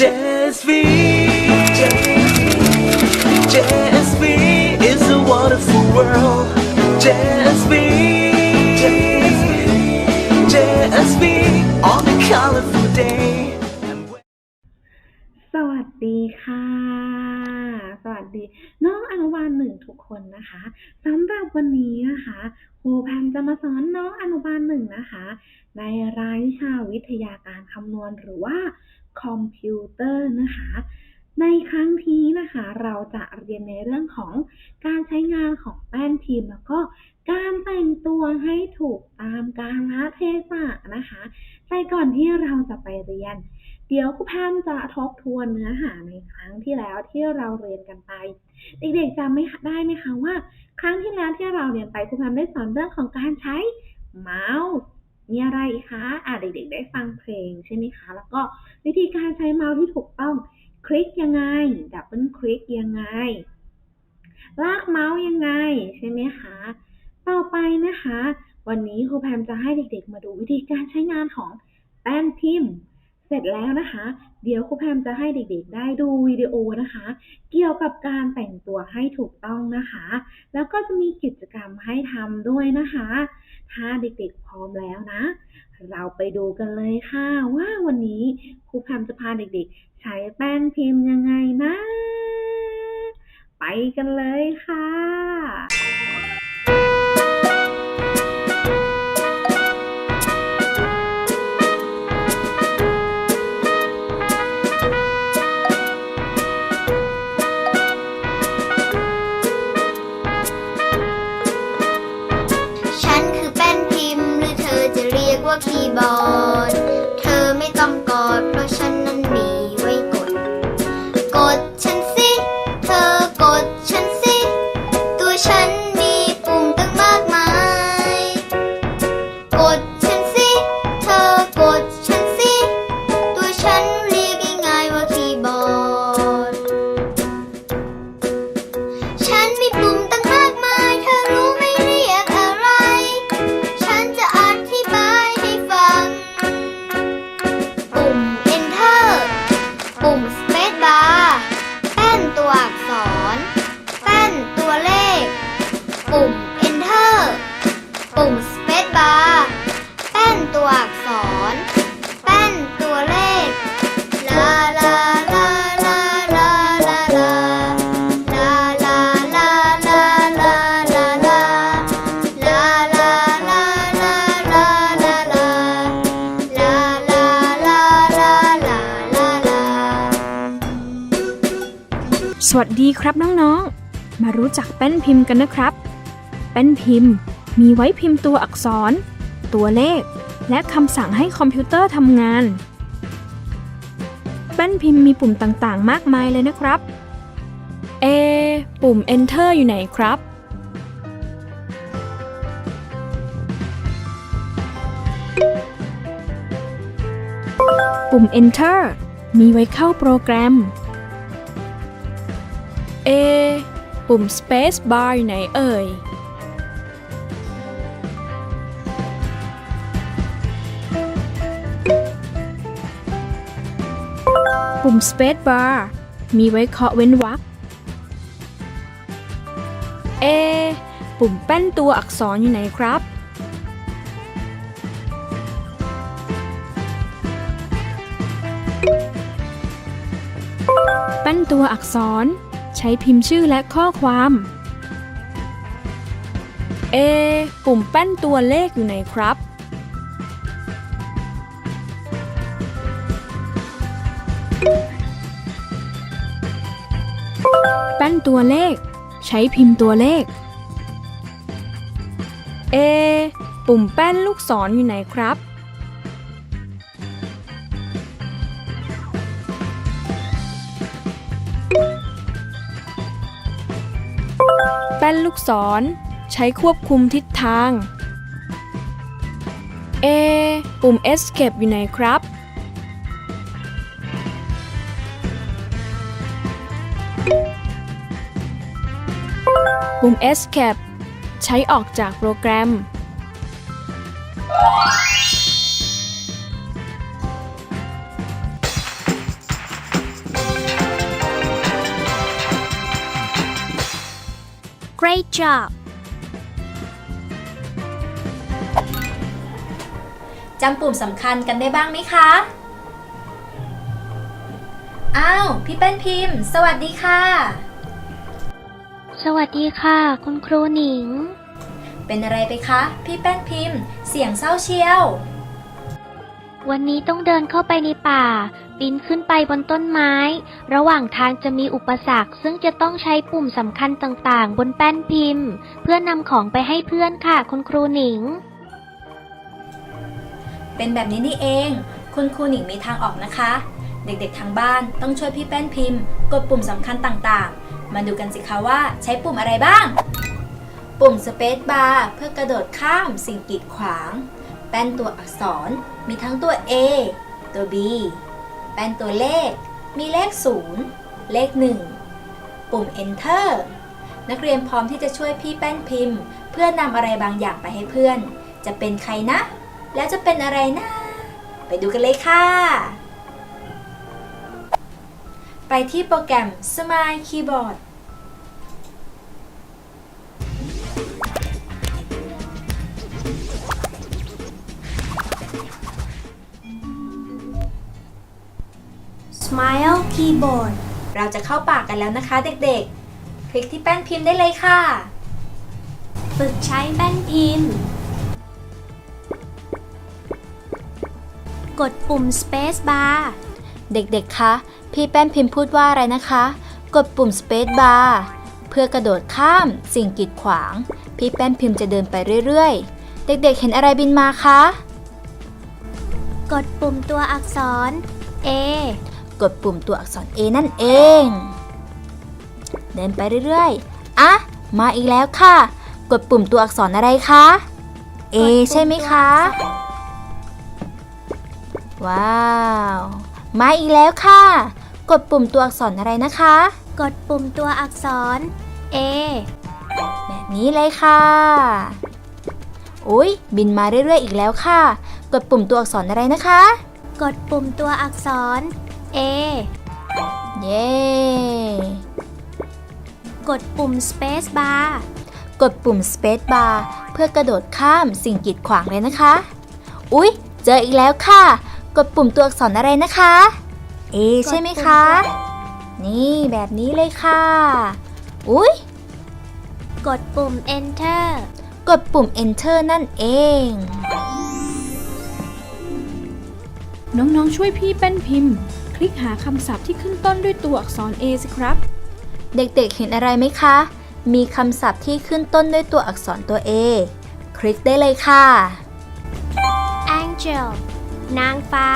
JSV JSV is a wonderful world JSV JSV on a colorful day สวัสดีค่ะ สวัสดี น้องอนุบาลหนึ่งทุกคนนะคะสำหรับวันนี้นะคะครูแพมจะมาสอนน้องอนุบาลหนึ่งนะคะ ในรายวิชาวิทยาการคำนวณหรือว่า คอมพิวเตอร์นะคะ ในครั้งนี้นะคะ เราจะเรียนในเรื่องของการใช้งานของแป้นพิมพ์ แล้วก็การแต่งตัวให้ถูกตามกาลเทศะนะคะ แต่ก่อนที่เราจะไปเรียน เดี๋ยวครูแพมจะทบทวนเนื้อหาในครั้งที่แล้วที่เราเรียนกันไป เด็กๆจำไม่ได้ไหมคะว่า ครั้งที่แล้วที่เราเรียนไปครูแพมได้สอนเรื่องของการใช้เมาส์ มีอะไรคะอ่าเด็กๆ ได้ฟังเพลงใช่ไหมคะ แล้วก็วิธีการใช้เมาส์ที่ถูกต้อง คลิกยังไง ดับเบิลคลิกยังไง ลากเมาส์ยังไง ใช่ไหมคะ ต่อไปนะคะ วันนี้ครูแพมจะให้เด็กๆ มาดูวิธีการใช้งานของแป้นพิมพ์ เสร็จแล้วนะคะ เดี๋ยวครูแพมจะให้เด็กๆ ได้ดูวิดีโอนะคะ เกี่ยวกับการแต่งตัวให้ถูกต้องนะคะ แล้วก็จะมีกิจกรรมให้ทำด้วยนะคะ ถ้าเด็กๆพร้อมแล้วนะ เราไปดูกันเลยค่ะ ว่าวันนี้ครูแพมจะพาเด็กๆ ใช้แป้นพิมพ์ยังไงนะ ไปกันเลยค่ะ จ สวัสดีครับน้องๆ มารู้จักแป้นพิมพ์กันนะครับ แป้นพิมพ์มีไว้พิมพ์ตัวอักษร ตัวเลข และคำสั่งให้คอมพิวเตอร์ทำงาน แป้นพิมพ์มีปุ่มต่างๆ มากมายเลยนะครับ เอ ปุ่ม Enter อยู่ไหนครับ ปุ่ม Enter มีไว้เข้าโปรแกรม เอ ปุ่ม Space Bar ไหนเอ่ย ปุ่ม Space Bar มีไว้เคาะเว้นวรรคเอ ปุ่มแป้นตัวอักษรอยู่ไหนครับ แป้นตัวอักษร ใช้พิมพ์ชื่อและข้อความ เอ ปุ่มแป้นตัวเลขอยู่ไหนครับ แป้นตัวเลข ใช้พิมพ์ตัวเลข เอ ปุ่มแป้นลูกศรออยู่ไหนครับ ษร ใช้ควบคุมทิศทาง เอ ปุ่ม Escape อยู่ไหนครับ ปุ่ม Escape ใช้ออกจากโปรแกรม job จำปุ่มสำคัญกันได้บ้างไหมคะ อ้าว พี่แป้นพิมพ์ สวัสดีค่ะ สวัสดีค่ะ คุณครูหนิง เป็นอะไรไปคะ พี่แป้นพิมพ์ เสียงเศร้าเชียว วันนี้ต้องเดินเข้าไปในป่า ปีนขึ้นไปบนต้นไม้ ระหว่างทางจะมีอุปสรรค ซึ่งจะต้องใช้ปุ่มสำคัญต่างๆ บนแป้นพิมพ์ เพื่อนำของไปให้เพื่อนค่ะ คุณครูหนิง เป็นแบบนี้นี่เอง คุณครูหนิงมีทางออกนะคะ เด็กๆทางบ้านต้องช่วยพี่แป้นพิมพ์ กดปุ่มสำคัญต่างๆ มาดูกันสิคะว่าใช้ปุ่มอะไรบ้าง ปุ่ม Space Bar เพื่อกระโดดข้ามสิ่งกีดขวาง แป้นตัวอักษร มีทั้งตัว A ตัว B แป้นตัวเลข มีเลข 0 เลข 1 ปุ่ม Enter นักเรียนพร้อมที่จะช่วยพี่แป้นพิมพ์ เพื่อนำอะไรบางอย่างไปให้เพื่อน จะเป็นใครนะ แล้วจะเป็นอะไรนะ ไปดูกันเลยค่ะ ไปที่โปรแกรม Smile Keyboard Smile Keyboard เราจะเข้าปากกันแล้วนะคะเด็กๆ คลิกที่แป้นพิมพ์ได้เลยค่ะ ฝึกใช้แป้นพิมพ์ กดปุ่ม Space Bar เด็กๆ คะ พี่แป้นพิมพ์พูดว่าอะไรนะคะ กดปุ่ม Space Bar เพื่อกระโดดข้ามสิ่งกีดขวาง พี่แป้นพิมพ์จะเดินไปเรื่อยๆ เด็กๆ เห็นอะไรบินมาคะ กดปุ่มตัวอักษร A กดปุ่มตัวอักษร A นั่นเอง เดินไปเรื่อยๆ อะ มาอีกแล้วค่ะ กดปุ่มตัวอักษรอะไรคะ A กดปุ่มใช่ไหมคะตัวอักษรว้าว มาอีกแล้วค่ะ กดปุ่มตัวอักษรอะไรนะคะ กดปุ่มตัวอักษร A แบบนี้เลยค่ะอุ้ยบินมาเรื่อยๆอีกแล้วค่ะ กดปุ่มตัวอักษรอะไรนะคะ กดปุ่มตัวอักษร A เย้ กดปุ่ม Space Bar กดปุ่ม Space Bar เพื่อกระโดดข้ามสิ่งกีดขวางเลยนะคะ อุ๊ย เจออีกแล้วค่ะ กดปุ่มตัวอักษรอะไรนะคะ A ใช่ไหมคะ นี่แบบนี้เลยค่ะ อุ๊ย กดปุ่ม Enter กดปุ่ม Enter นั่นเอง น้องๆช่วยพี่แป้นพิมพ์ค ลิกหาคำศัพท์ที่ขึ้นต้นด้วยตัวอักษร A สิครับ เด็กๆ เห็นอะไรไหมคะ มีคำศัพท์ที่ขึ้นต้นด้วยตัวอักษรตัว A คลิกได้เลยค่ะ Angel นางฟ้า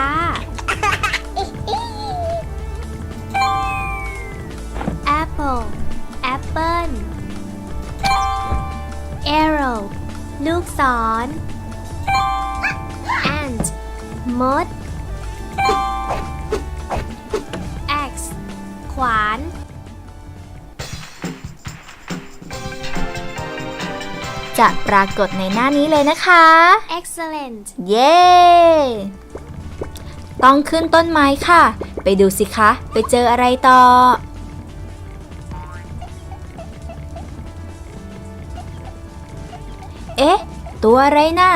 Apple Apple Arrow ลูกศร Ant มด จะปรากฏในหน้านี้เลยนะคะ Excellent เย้ต้องขึ้นต้นไม้ค่ะ ไปดูสิคะ ไปเจออะไรต่อ เอ๊ะ ตัวอะไรน่ะ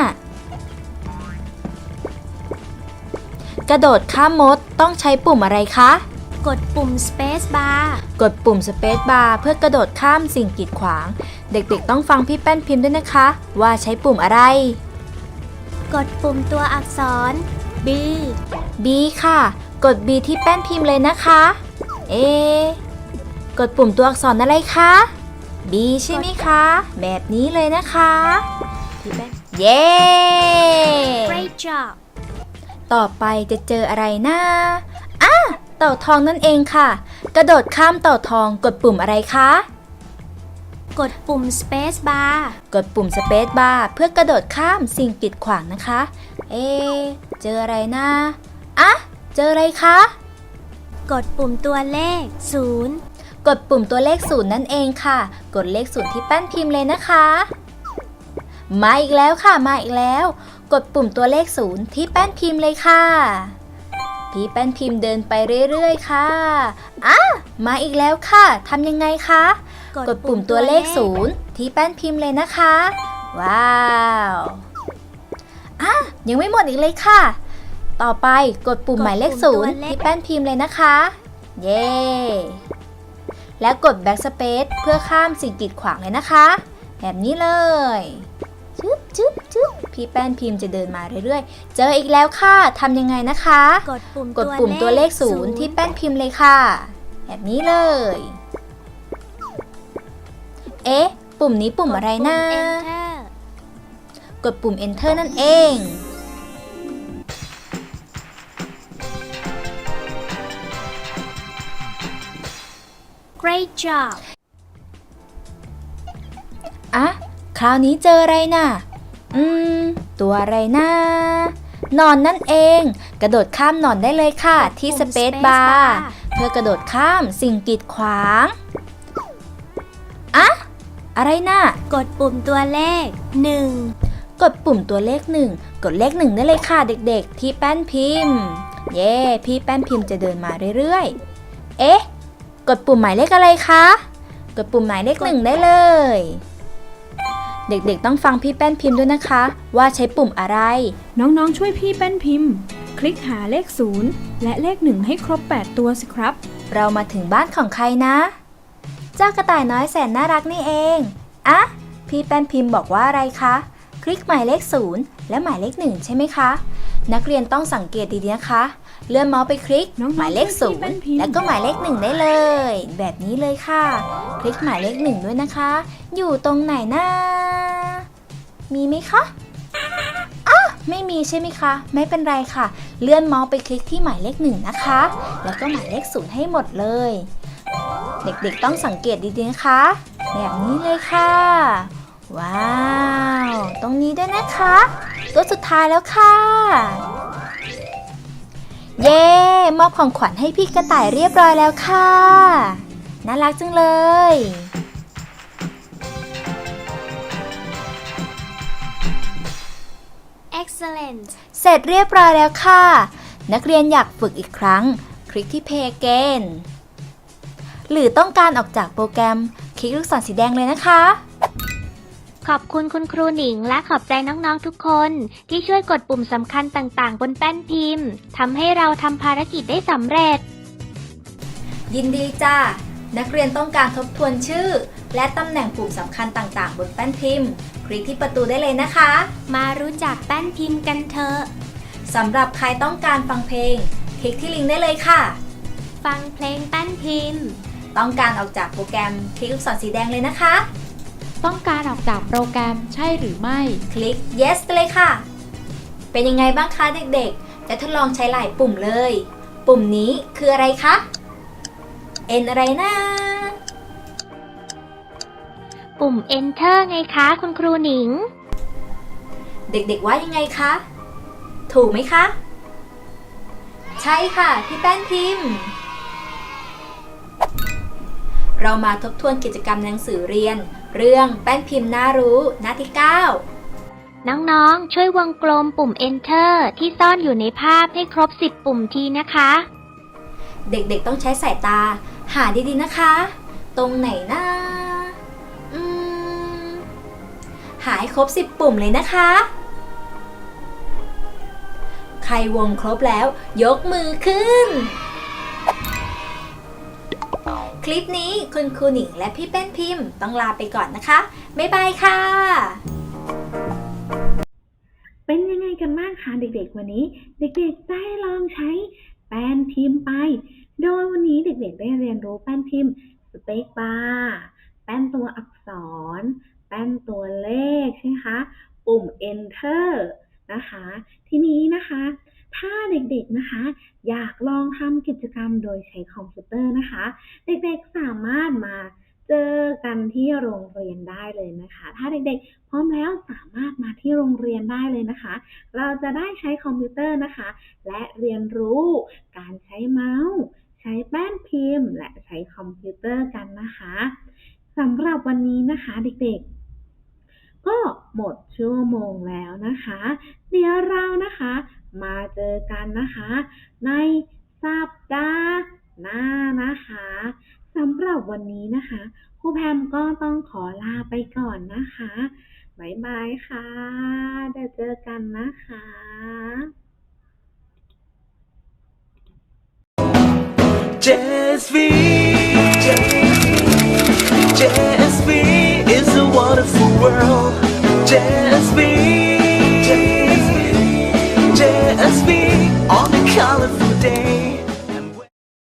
กระโดดข้ามมดต้องใช้ปุ่มอะไรคะ กดปุ่ม Space Bar กดปุ่ม Space Bar เพื่อกระโดดข้ามสิ่งกีดขวาง เด็กๆต้องฟังพี่แป้นพิมพ์ด้วยนะคะ ว่าใช้ปุ่มอะไร กดปุ่มตัวอักษร B B ค่ะ กด B ที่แป้นพิมพ์เลยนะคะ เอะกดปุ่มตัวอักษรอะไรคะ B ใช่ไหมคะ แบบนี้เลยนะคะพี่แป้นเย้ Great job ต่อไปจะเจออะไรนะอะเต่าทองนั่นเองค่ะ กระโดดข้ามเต่าทองกดปุ่มอะไรคะ กดปุ่ม Space Bar กดปุ่ม Space Bar เพื่อกระโดดข้ามสิ่งกีดขวางนะคะ เอะเจออะไรนะ อะ เจออะไรคะ กดปุ่มตัวเลข 0 กดปุ่มตัวเลขศูนย์นั่นเองค่ะ กดเลขศูนย์ที่แป้นพิมพ์เลยนะคะ มาอีกแล้วค่ะ มาอีกแล้ว กดปุ่มตัวเลขศูนย์ที่แป้นพิมพ์เลยค่ะพี่แป้นพิมพ์เดินไปเรื่อยๆ ค่ะ อะ มาอีกแล้วค่ะ ทำยังไงคะ กดปุ่มตัวเลขศูนย์ที่แป้นพิมพ์เลยนะคะ ว้าวอะยังไม่หมดอีกเลยค่ะ ต่อไปกดปุ่มหมายเลขศูนย์ที่แป้นพิมพ์เลยนะคะ เย้แล้วกด backspace เพื่อข้ามสิ่งกีดขวางเลยนะคะ แบบนี้เลยจึ๊บจึ๊บจึ๊บพี่แป้นพิมพ์จะเดินมาเรื่อยๆ เจออีกแล้วค่ะทำยังไงนะคะ กดปุ่มกดปุ่มตัวเลขศูนย์ที่แป้นพิมพ์เลยค่ะ แบบนี้เลย เอ๊ะ ปุ่มนี้ปุ่มอะไรนะ กดปุ่ม enter นั่นเอง Great job อะคราวนี้เจออะไรน่ะ อืม ตัวอะไรนะหนอนนั่นเอง กระโดดข้ามหนอนได้เลยค่ะ ที่สเปซบาร์เพื่อกระโดดข้ามสิ่งกีดขวางอะ อะไรน่ะ กดปุ่มตัวเลข 1 กดปุ่มตัวเลขหนึ่งกดเลขหนึ่งได้เลยค่ะเด็กๆ ที่แป้นพิมพ์ เย้พี่แป้นพิมพ์จะเดินมาเรื่อยๆ เอ๊ะ กดปุ่มหมายเลขอะไรคะ กดปุ่มหมายเลขหนึ่งได้เลย เด็กๆ ต้องฟังพี่แป้นพิมพ์ด้วยนะคะ ว่าใช้ปุ่มอะไร น้องๆ ช่วยพี่แป้นพิมพ์ คลิกหาเลข 0 และเลข 1 ให้ครบ 8 ตัวสิครับ เรามาถึงบ้านของใครนะ เจ้ากระต่ายน้อยแสนน่ารักนี่เอง อะพี่แป้นพิมพ์บอกว่าอะไรคะ คลิกหมายเลข 0 และหมายเลข 1 ใช่ไหมคะ นักเรียนต้องสังเกตดีๆนะคะ เลื่อนเมาส์ไปคลิกน้องๆหมายเลขช่วยพี่แป้นพิมพ์0แล้วก็หมายเลข 1 ได้เลย แบบนี้เลยค่ะ คลิกหมายเลข 1 ด้วยนะคะ อยู่ตรงไหนนะมีไหมคะอ้าไม่มีใช่ไหมคะ ไม่เป็นไรค่ะ เลื่อนเมาส์ไปคลิกที่หมายเลข1นะคะ แล้วก็หมายเลข0ให้หมดเลย เด็กๆต้องสังเกตดีๆนะคะแบบนี้เลยค่ะ ว้าว ตรงนี้ด้วยนะคะ ตัวสุดท้ายแล้วค่ะ เย้ มอบของขวัญให้พี่กระต่ายเรียบร้อยแล้วค่ะ น่ารักจังเลย Excellent เสร็จเรียบร้อยแล้วค่ะ นักเรียนอยากฝึกอีกครั้ง คลิกที่ Play Again หรือต้องการออกจากโปรแกรม คลิกลูกศรสีแดงเลยนะคะ ขอบคุณคุณครูหนิงและขอบใจน้องๆทุกคน ที่ช่วยกดปุ่มสำคัญต่างๆ บนแป้นพิมพ์ทำให้เราทำภารกิจได้สำเร็จ ยินดีจ้านักเรียนต้องการทบทวนชื่อ และตำแหน่งปุ่มสำคัญต่างๆ บนแป้นพิมพ์ คลิกที่ประตูได้เลยนะคะ มารู้จักแป้นพิมพ์กันเถอะสำหรับใครต้องการฟังเพลง คลิกที่ลิงก์ได้เลยค่ะ ฟังเพลงแป้นพิมพ์ ต้องการออกจากโปรแกรมคลิกลูกศรสีแดงเลยนะคะ ต้องการออกจากโปรแกรมใช่หรือไม่ คลิก yes ไปเลยค่ะ เป็นยังไงบ้างคะเด็กๆ จะทดลองใช้หลายปุ่มเลย ปุ่มนี้คืออะไรคะ N อะไรนะปุ่ม Enter ไงคะคุณครูหนิง เด็กๆว่ายังไงคะ ถูกไหมคะ ใช่ค่ะ พี่แป้นพิมพ์ เรามาทบทวนกิจกรรมหนังสือเรียน เรื่องแป้นพิมพ์น่ารู้หน้าที่ 9 น้องๆ ช่วยวงกลมปุ่ม Enter ที่ซ่อนอยู่ในภาพให้ครบ 10 ปุ่มทีนะคะ เด็กๆต้องใช้สายตา หาดีๆนะคะ ตรงไหนนะอืมหาให้ครบ 10 ปุ่มเลยนะคะ ใครวงครบแล้ว ยกมือขึ้นค ลิปนี้คุณครูหนิงและพี่แป้นพิมพ์ต้องลาไปก่อนนะคะ บ๊ายบายค่ะ เป็นยังไงกันบ้างคะเด็กๆวันนี้ เด็กๆได้ลองใช้แป้นพิมพ์ไป โดยวันนี้เด็กๆได้เรียนรู้แป้นพิมพ์สเปกบาร์แป้นตัวอักษร แป้นตัวเลขใช่ไหมคะ ปุ่ม enter นะคะ ทีนี้นะคะ ถ้าเด็กๆนะคะ อยากลองทำกิจกรรมโดยใช้คอมพิวเตอร์นะคะ เด็กๆสามารถมาเจอกันที่โรงเรียนได้เลยนะคะ ถ้าเด็กๆ พร้อมแล้วสามารถมาที่โรงเรียนได้เลยนะคะ เราจะได้ใช้คอมพิวเตอร์นะคะ และเรียนรู้การใช้เมาส์ใช้แป้นพิมพ์ และใช้คอมพิวเตอร์กันนะคะสำหรับวันนี้นะคะเด็กๆ ก็หมดชั่วโมงแล้วนะคะ เดี๋ยวเรานะคะ มาเจอกันนะคะ ในสัปดาห์หน้านะคะสำหรับวันนี้นะคะครูแพมก็ต้องขอลาไปก่อนนะคะบ๊ายบายค่ะเดี๋ยวเจอกันนะคะ JSV JSV is a wonderful world colorful day.